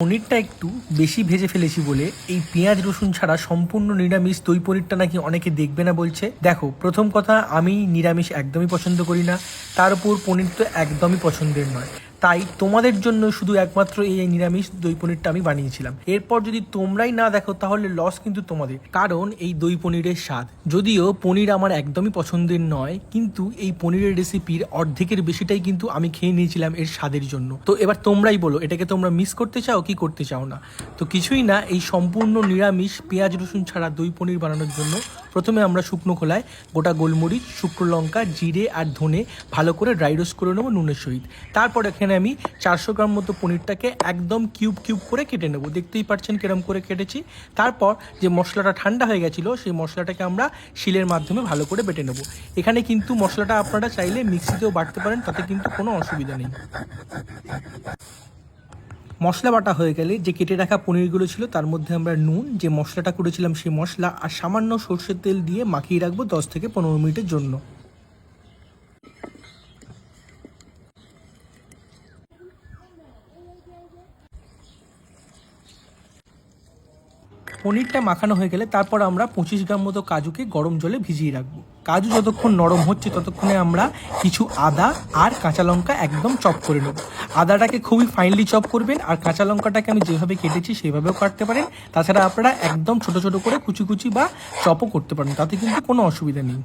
পনিরটা একটু বেশি ভেজে ফেলেছি বলে এই পেঁয়াজ রসুন ছাড়া সম্পূর্ণ নিরামিষ দই পনিরটা নাকি অনেকে দেখবে না বলছে। দেখো, প্রথম কথা, আমি নিরামিষ একদমই পছন্দ করি না। তার উপর পনির তো একদমই পছন্দের নয়। তাই তোমাদের জন্য শুধু একমাত্র এই নিরামিষ দই পনিরটা আমি বানিয়েছিলাম। এরপর যদি তোমরাই না দেখো, তাহলে লস কিন্তু তোমাদের। কারণ এই দই পনিরের স্বাদ। যদিও পনির আমার একদমই পছন্দের নয়, কিন্তু এই পনিরের রেসিপির অর্ধেকের বেশিটাই কিন্তু আমি খেয়ে নিয়েছিলাম এর স্বাদের জন্য। তো এবার তোমরাই বলো, এটাকে তোমরা মিস করতে চাও, কি করতে চাও না? তো কিছুই না, এই সম্পূর্ণ নিরামিষ পেঁয়াজ, রসুন ছাড়া দই পনির বানানোর জন্য প্রথমে আমরা শুকনো খোলায় গোটা গোলমরিচ, শুকনো লঙ্কা, জিরে আর ধনে ভালো করে ড্রাই রোস্ট করে নেব নুনের সহিত। তারপর এখানে আমি চারশো গ্রাম মতো পনিরটাকে একদম কিউব কিউব করে কেটে নেব। দেখতেই পাচ্ছেন কিরম করে কেটেছি। তারপর যে মশলাটা ঠান্ডা হয়ে গেছিল, সেই মশলাটাকে আমরা শিলের মাধ্যমে ভালো করে বেটে নেব। এখানে কিন্তু মশলাটা আপনারা চাইলে মিক্সিতেও বাটতে পারেন, তাতে কিন্তু কোনো অসুবিধা নেই। মশলা বাটা হয়ে গেলে যে কেটে রাখা পনিরগুলো ছিল, তার মধ্যে আমরা নুন, যে মশলাটা করেছিলাম সেই মশলা, আর সামান্য সর্ষের তেল দিয়ে মাখিয়ে রাখব দশ থেকে পনেরো মিনিটের জন্য। পনিরটা মাখানো হয়ে গেলে তারপর আমরা পঁচিশ গ্রাম মতো কাজুকে গরম জলে ভিজিয়ে রাখব। কাজু যতক্ষণ নরম হচ্ছে ততক্ষণে আমরা কিছু আদা আর কাঁচা লঙ্কা একদম চপ করে নেব। আদাটাকে খুবই ফাইনলি চপ করবেন আর কাঁচা লঙ্কাটাকে আমি যেভাবে কেটেছি সেভাবেও কাটতে পারেন। তাছাড়া আপনারা একদম ছোট ছোট করে কুচি কুচি বা চপও করতে পারেন, তাতে কিন্তু কোনো অসুবিধা নেই।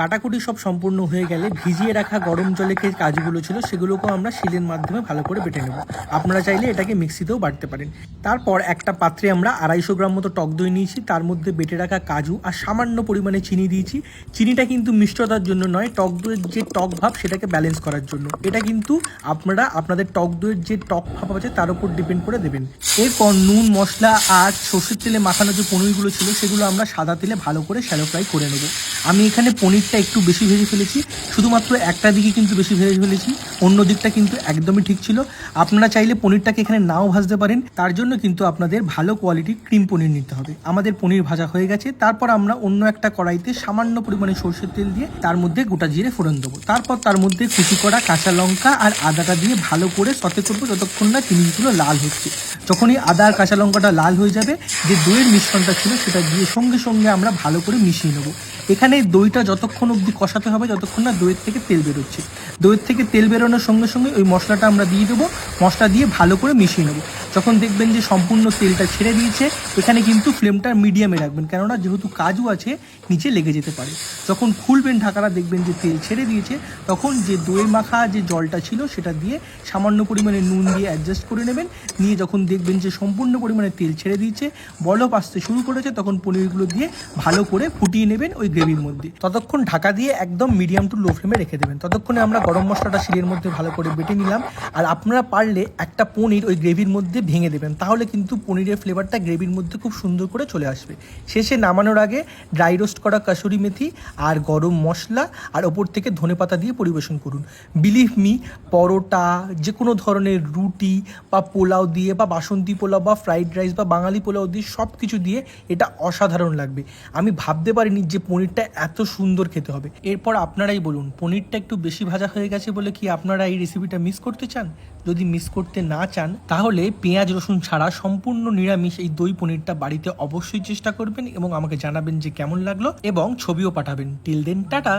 কাটাকুটি সব সম্পূর্ণ হয়ে গেলে ভিজিয়ে রাখা গরম জলে যে কাজগুলো ছিল সেগুলোকেও আমরা শিলের মাধ্যমে ভালো করে বেটে নেব। আপনারা চাইলে এটাকে মিক্সিতেও বাটতে পারেন। তারপর একটা পাত্রে আমরা আড়াইশো গ্রাম মতো টক দই নিয়েছি, তার মধ্যে বেটে রাখা কাজু আর সামান্য পরিমাণে চিনি দিয়েছি। চিনিটা কিন্তু মিষ্টতার জন্য নয়, টক দইয়ের যে টক ভাব সেটাকে ব্যালেন্স করার জন্য। এটা কিন্তু আপনারা, আপনাদের টক দইয়ের যে টক ভাব আছে তার উপর ডিপেন্ড করে দেবেন। এরপর নুন, মশলা আর সর্ষের তেলে মাখানো যে পনিরগুলো ছিল সেগুলো আমরা সাদা তেলে ভালো করে শ্যালো ফ্রাই করে নেব। আমি এখানে পনিরটা একটু বেশি ভেজে ফেলেছি। শুধুমাত্র একটা দিকে কিন্তু বেশি ভেজে ফেলেছি। অন্য দিকটা কিন্তু একদমই ঠিক ছিল। আপনারা চাইলে পনিরটাকে এখানে নাও ভাজতে পারেন। তার জন্য কিন্তু আপনাদের ভালো কোয়ালিটির ক্রিম পনির নিতে হবে। আমাদের পনির ভাজা হয়ে গেছে। তারপর আমরা অন্য একটা কড়াইতে সামান্য পরিমাণে সর্ষের তেল দিয়ে তার মধ্যে গোটা জিরে ফোড়ন দেবো। তারপর তার মধ্যে কুচি করা কাঁচা লঙ্কা আর আদাটা দিয়ে ভালো করে সতে করব, যতক্ষণ না জিনিসগুলো লাল হচ্ছে। যখনই আদা আর কাঁচা লঙ্কাটা লাল হয়ে যাবে, যে দইয়ের মিশ্রণটা ছিল সেটা দিয়ে সঙ্গে সঙ্গে আমরা ভালো করে মিশিয়ে নেব। এখানে দইটা যতক্ষণ অবধি কষাতে হবে, যতক্ষণ না দইয়ের থেকে তেল বেরোচ্ছে। দইয়ের থেকে তেল বেরোনোর সঙ্গে সঙ্গে ওই মশলাটা আমরা দিয়ে দেবো, মশলা দিয়ে ভালো করে মিশিয়ে নেব। যখন দেখবেন যে সম্পূর্ণ তেলটা ছেড়ে দিয়েছে, এখানে কিন্তু ফ্লেমটা মিডিয়ামে রাখবেন। কেননা যেহেতু কাজু আছে, নিচে লেগে যেতে পারে। যখন খুলবেন ঢাকাটা, দেখবেন যে তেল ছেড়ে দিয়েছে, তখন যে দই মাখা যে জলটা ছিল, সেটা দিয়ে সামান্য পরিমাণে নুন দিয়ে অ্যাডজাস্ট করে নেবেন। নিয়ে যখন দেখবেন যে সম্পূর্ণ পরিমাণে তেল ছেড়ে দিয়েছে, বলক আসতে শুরু করেছে, তখন পনিরগুলো দিয়ে ভালো করে ফুটিয়ে নেবেন ওই গ্রেভির মধ্যে। ততক্ষণ ঢাকা দিয়ে একদম মিডিয়াম টু লো ফ্লেমে রেখে দেবেন। ততক্ষণে আমরা গরম মশলাটা শিলের মধ্যে ভালো করে বেটে নিলাম। আর আপনারা পারলে একটা পনির ওই গ্রেভির মধ্যে ভেঙে দেবেন। তাহলে কিন্তু পনিরের ফ্লেভারটা গ্রেভির মধ্যে খুব সুন্দর করে চলে আসবে। শেষে নামানোর আগে ড্রাই রোস্ট করা কাসুরি মেথি আর গরম মশলা আর ওপর থেকে ধনেপাতা দিয়ে পরিবেশন করুন। বিলিভ মি পরোটা যে কোনো ধরনের রুটি বা পোলাও দিয়ে বা বাসন্তী পোলাও বা ফ্রাইড রাইস বা বাঙালি পোলাও দিয়ে সব কিছু দিয়ে এটা অসাধারণ লাগবে। আমি ভাবতে পারিনি যে পনিরটা এত সুন্দর খেতে হবে। এরপর আপনারাই বলুন, পনিরটা একটু বেশি ভাজা হয়ে গেছে বলে কি আপনারা এই রেসিপিটা মিস করতে চান? যদি মিস করতে না চান, তাহলে পেঁয়াজ, রসুন ছাড়া সম্পূর্ণ নিরামিষ এই দই পনিরটা বাড়িতে অবশ্যই চেষ্টা করবেন এবং আমাকে জানাবেন যে কেমন লাগল এবং ছবিও পাঠাবেন। Till then, tata!